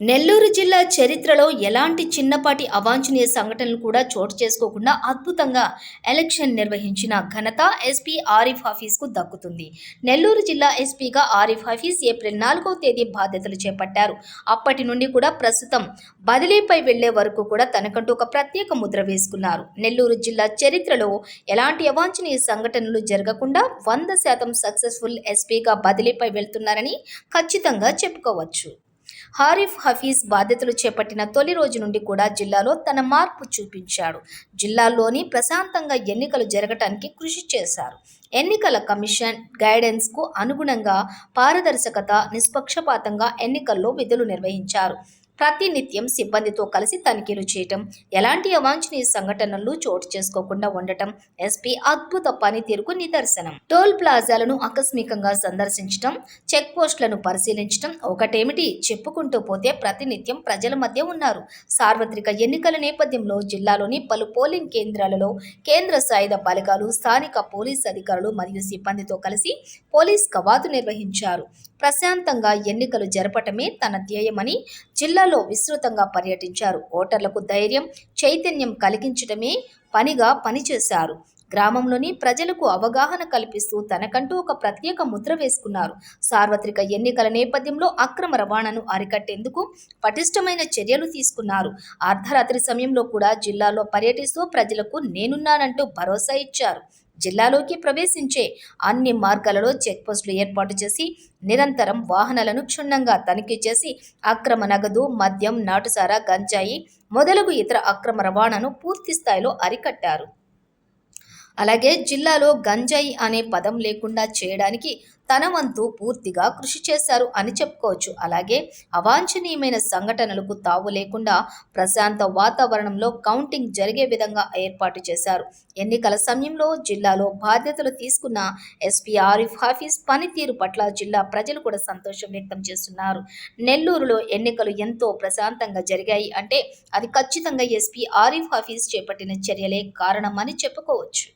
నెల్లూరు జిల్లా చరిత్రలో ఎలాంటి చిన్నపాటి అవాంఛనీయ సంఘటనలు కూడా చోటు చేసుకోకుండా అద్భుతంగా ఎలక్షన్ నిర్వహించిన ఘనత ఎస్పీ ఆరిఫ్ హఫీజ్కు దక్కుతుంది. నెల్లూరు జిల్లా ఎస్పీగా ఆరిఫ్ హఫీజ్ ఏప్రిల్ నాలుగవ తేదీ బాధ్యతలు చేపట్టారు. అప్పటి నుండి కూడా ప్రస్తుతం బదిలీపై వెళ్ళే వరకు కూడా తనకంటూ ఒక ప్రత్యేక ముద్ర వేసుకున్నారు. నెల్లూరు జిల్లా చరిత్రలో ఎలాంటి అవాంఛనీయ సంఘటనలు జరగకుండా వంద శాతం సక్సెస్ఫుల్ ఎస్పీగా బదిలీపై వెళ్తున్నారని ఖచ్చితంగా చెప్పుకోవచ్చు. హారిఫ్ హఫీజ్ బాధ్యతలు చేపట్టిన తొలి రోజు నుండి కూడా జిల్లాలో తన మార్పు చూపించాడు. జిల్లాలోని ప్రశాంతంగా ఎన్నికలు జరగటానికి కృషి చేశారు. ఎన్నికల కమిషన్ గైడెన్స్కు అనుగుణంగా పారదర్శకత నిష్పక్షపాతంగా ఎన్నికల్లో విధులు నిర్వహించారు. ప్రతినిత్యం సిబ్బందితో కలిసి తనిఖీలు చేయటం ఎలాంటి అవాంఛనీయ సంఘటనలు చోటు చేసుకోకుండా ఉండటం ఎస్పీ అద్భుత పనితీరుకు నిదర్శనం. టోల్ ప్లాజాలను ఆకస్మికంగా సందర్శించటం చెక్ పోస్టులను పరిశీలించటం ఒకటేమిటి చెప్పుకుంటూ పోతే ప్రతినిత్యం ప్రజల మధ్య ఉన్నారు. సార్వత్రిక ఎన్నికల నేపథ్యంలో జిల్లాలోని పలు పోలింగ్ కేంద్రాలలో కేంద్ర సాయుధ బలగాలు స్థానిక పోలీస్ అధికారులు మరియు సిబ్బందితో కలిసి పోలీస్ కవాతు నిర్వహించారు. ప్రశాంతంగా ఎన్నికలు జరపటమే తన ధ్యేయమని జిల్లా జిల్లాలో విస్తృతంగా పర్యటించారు. ఓటర్లకు ధైర్యం చైతన్యం కలిగించడమే పనిగా పనిచేశారు. గ్రామంలోని ప్రజలకు అవగాహన కల్పిస్తూ తనకంటూ ఒక ప్రత్యేక ముద్ర వేసుకున్నారు. సార్వత్రిక ఎన్నికల నేపథ్యంలో అక్రమ రవాణాను అరికట్టేందుకు పటిష్టమైన చర్యలు తీసుకున్నారు. అర్ధరాత్రి సమయంలో కూడా జిల్లాలో పర్యటిస్తూ ప్రజలకు నేనున్నానంటూ భరోసా ఇచ్చారు. జిల్లాలోకి ప్రవేశించే అన్ని మార్గాలలో చెక్ పోస్టులు ఏర్పాటు చేసి నిరంతరం వాహనాలను క్షుణ్ణంగా తనిఖీ చేసి అక్రమ నగదు మద్యం నాటుసారా గంజాయి మొదలగు ఇతర అక్రమ రవాణాను పూర్తి స్థాయిలో అరికట్టారు. అలాగే జిల్లాలో గంజాయి అనే పదం లేకుండా చేయడానికి తన వంతు పూర్తిగా కృషి చేశారు అని చెప్పుకోవచ్చు. అలాగే అవాంఛనీయమైన సంఘటనలకు తావు లేకుండా ప్రశాంత వాతావరణంలో కౌంటింగ్ జరిగే విధంగా ఏర్పాటు చేశారు. ఎన్నికల సమయంలో జిల్లాలో బాధ్యతలు తీసుకున్న ఎస్పీ ఆరిఫ్ హాఫీజ్ పనితీరు పట్ల జిల్లా ప్రజలు కూడా సంతోషం వ్యక్తం చేస్తున్నారు. నెల్లూరులో ఎన్నికలు ఎంతో ప్రశాంతంగా జరిగాయి అంటే అది ఖచ్చితంగా ఎస్పీ ఆరిఫ్ హాఫీజ్ చేపట్టిన చర్యలే కారణమని చెప్పుకోవచ్చు.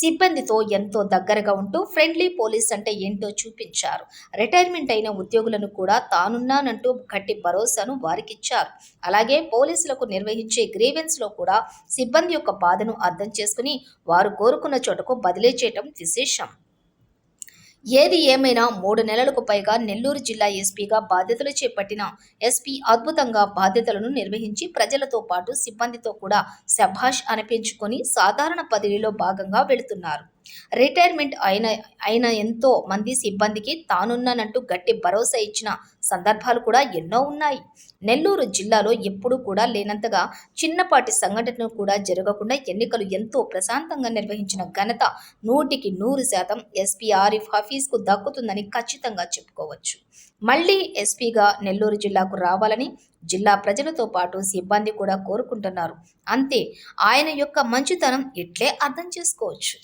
సిబ్బందితో ఎంతో దగ్గరగా ఉంటూ ఫ్రెండ్లీ పోలీస్ అంటే ఏంటో చూపించారు. రిటైర్మెంట్ అయిన ఉద్యోగులను కూడా తానున్నానంటూ గట్టి భరోసాను వారికిచ్చారు. అలాగే పోలీసులకు నిర్వహించే గ్రీవెన్స్లో కూడా సిబ్బంది యొక్క బాధను అర్థం చేసుకుని వారు కోరుకున్న చోటకు బదిలీ చేయటం విశేషం. ఏది ఏమైనా మూడు నెలలకు పైగా నెల్లూరు జిల్లా ఎస్పీగా బాధ్యతలు చేపట్టిన ఎస్పీ అద్భుతంగా బాధ్యతలను నిర్వహించి ప్రజలతో పాటు సిబ్బందితో కూడా శభాష్ అనిపించుకొని సాధారణ పదవిలో భాగంగా వెళుతున్నారు. రిటైర్మెంట్ అయిన అయిన ఎంతో మంది సిబ్బందికి తానున్నానంటూ గట్టి భరోసా ఇచ్చిన సందర్భాలు కూడా ఎన్నో ఉన్నాయి. నెల్లూరు జిల్లాలో ఎప్పుడూ కూడా లేనంతగా చిన్నపాటి సంఘటనలు కూడా జరగకుండా ఎన్నికలు ఎంతో ప్రశాంతంగా నిర్వహించిన ఘనత నూటికి నూరు శాతం ఎస్పీ ఆరిఫ్ హఫీజ్కు దక్కుతుందని ఖచ్చితంగా చెప్పుకోవచ్చు. మళ్ళీ ఎస్పీగా నెల్లూరు జిల్లాకు రావాలని జిల్లా ప్రజలతో పాటు సిబ్బంది కూడా కోరుకుంటున్నారు. అంతే ఆయన యొక్క మంచితనం ఇట్లే అర్థం చేసుకోవచ్చు.